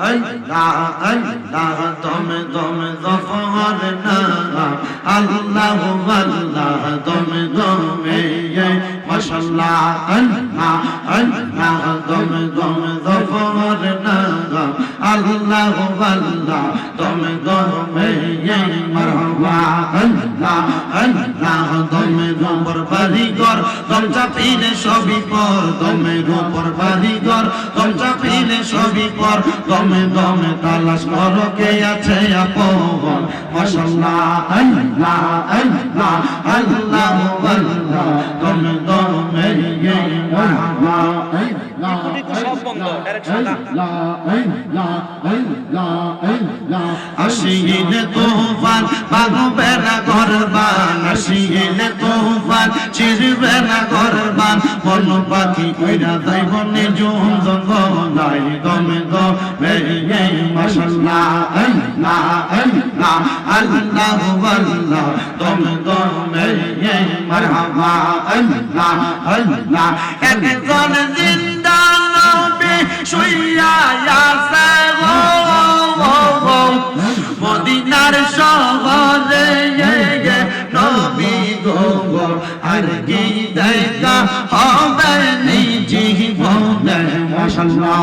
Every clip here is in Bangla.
আল্লাহ দমে দমে দফর না আল্লাহ আল্লাহ দমে দমে মাশাল্লাহ আল্লাহ আল্লাহ দমে দমে, দফর না আল্লাহ আল্লাহ দমে দমে মারহাবা। আল্লাহ আল্লাহ দমে, দমর বাড়িঘর দম চাপিলে সবই পর। দমে উপর বাড়িঘর দম চাপিলে সবই পর। দমে দমে, তালাশ করো, কে আছে আপন? মাশাল্লাহ আল্লাহ আল্লাহ আল্লাহ আল্লাহ দমে দমে ডাইরেকশন আসিলে তুফান বাগবে না ঘরবান আসিলে তুফান চিরবে না ঘরবান বন পাখি কইরা যাইব নিজুম জঙ্গলাই দমে দমে মাশাল্লাহ আল্লাহ আল্লাহ আল্লাহ আল্লাহ দমে দমে মারহাবা আল্লাহ আল্লাহ একজন জিন্দা নবী শুইয়া গো মদিনার শহরে নবী গো আর কি দেখা হবে নিজি বলে মাশাল্লাহ।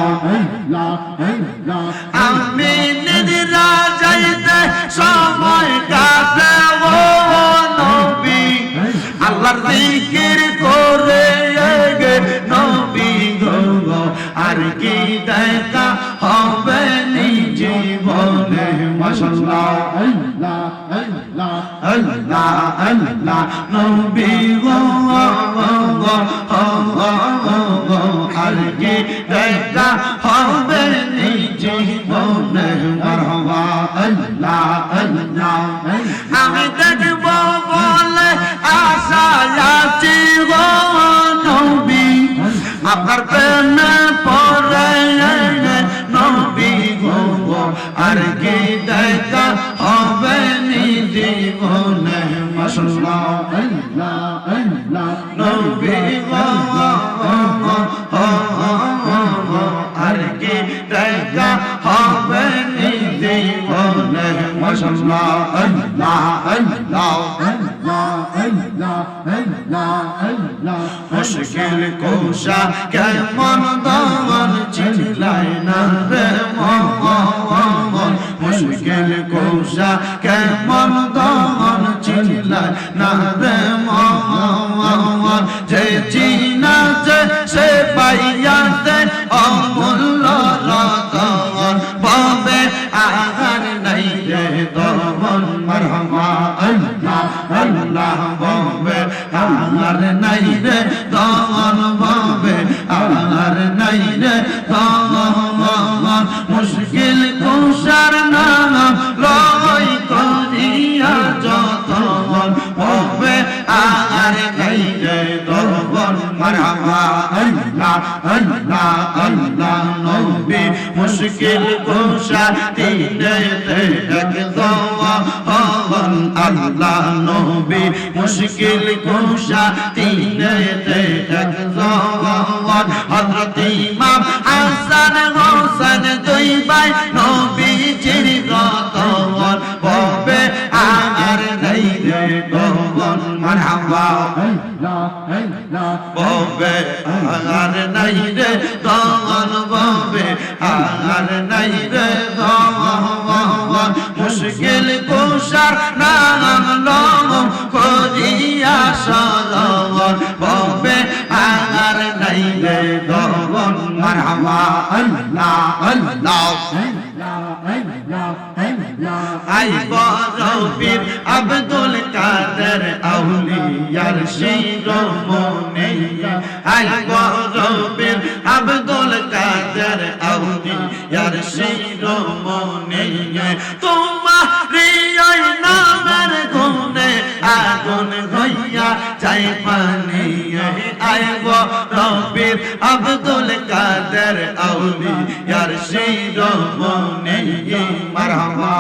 আল্লাহ নবী গো আর কি দেখা হবে নিজে মুশকিল কোষা কেমন দমন চিল্লাই না রে মন মুশকিল কোষা কেমন দমন চিল্লাই না রে মন যে আল্লাহ নবী মুশকিল কুশার তিনেতে এক দোয়া হন আল্লাহ নবী মুশকিল কুশা তিনেতে এক দোয়া হযরত আর নাই রে গগন মুশকিল কুশার নাম লম করিয়া সরবন ববে আর নাই রে গগন মারহাবা, আল্লাহ আল্লাহ আই বরবীর আব্দুল কাদের আউলিয়ার শিরোমণি। আই বরবীর শিরোমণি তোমারি নামের গুণে আগুন হইয়া যাই পানি আই বরবীর আব্দুল কাদের আউলিয়ার শিরোমণি। মারহাবা।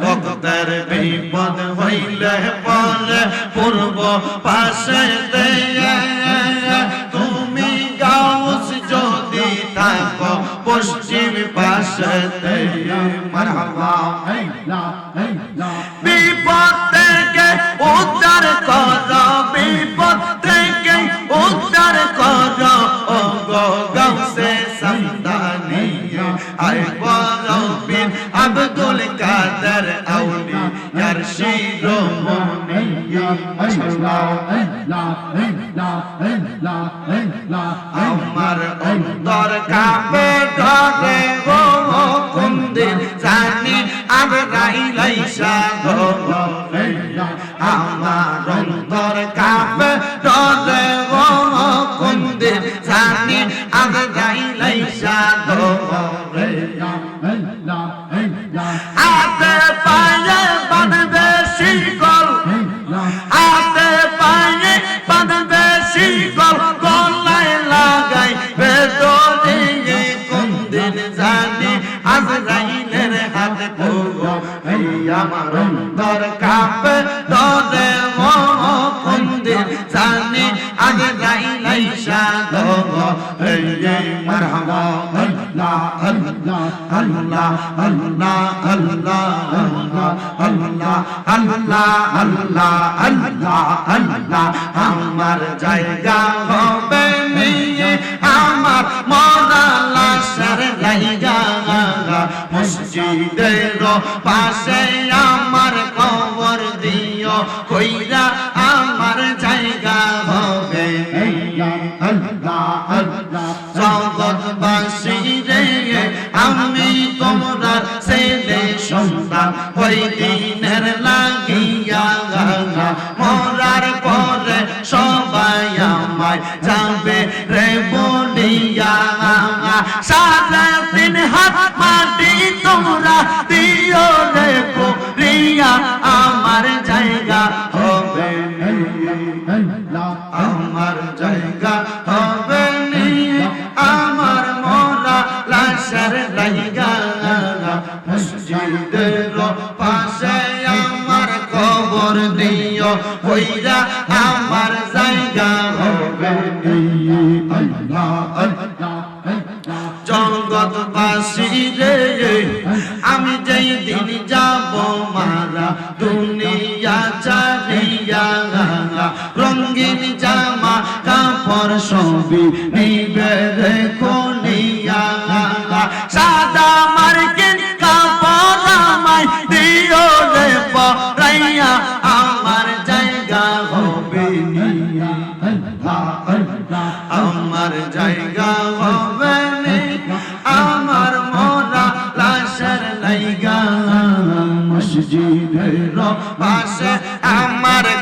ভক্তের বিপদ হইলে পরে পূর্ব পাশে দেয় مرحبا لا কাদের আউলি ইয়ার সেই আমার অন্তর কাপে ধরে আমরা ইলাইসা গো আমার দরে মো কোনদিন জানি আজরাইলাই সাগো এই এই মারহাবা আল্লাহ আল্লাহ আল্লাহ আল্লাহ আল্লাহ আল্লাহ আল্লাহ আল্লাহ আল্লাহ আল্লাহ আমার জায়গা হবে আমার মরা মসজিদের পাশে আমার কইরা আমার জায়গা হবে। জগৎবাসী রে, আমি তোমরা ছেলে সন্তান ওই দিনের লাগিয়া মরার পরে সবাই আমায় যাবে রে বলিয়া। সারা দিন হাত মাটি তোমরা আমার জায়গা হবে নি। আমার মোরা লাশের জায়গা মসজিদের পাশে আমার খবর দিও কইরা আমার জায়গা হবে নি। জগৎবাসী রে, আমি যেই দিন যাব মারা দুনিয়া সবই নিবে রে কোনিয়া সাদা মার্কিন কাপড় আমায় দিও রে পরাইয়া আমার জায়গা হবে নিয়া। আমার জায়গা হবে আমার মোরা লাশের লাইগা। মসজিদের পাশে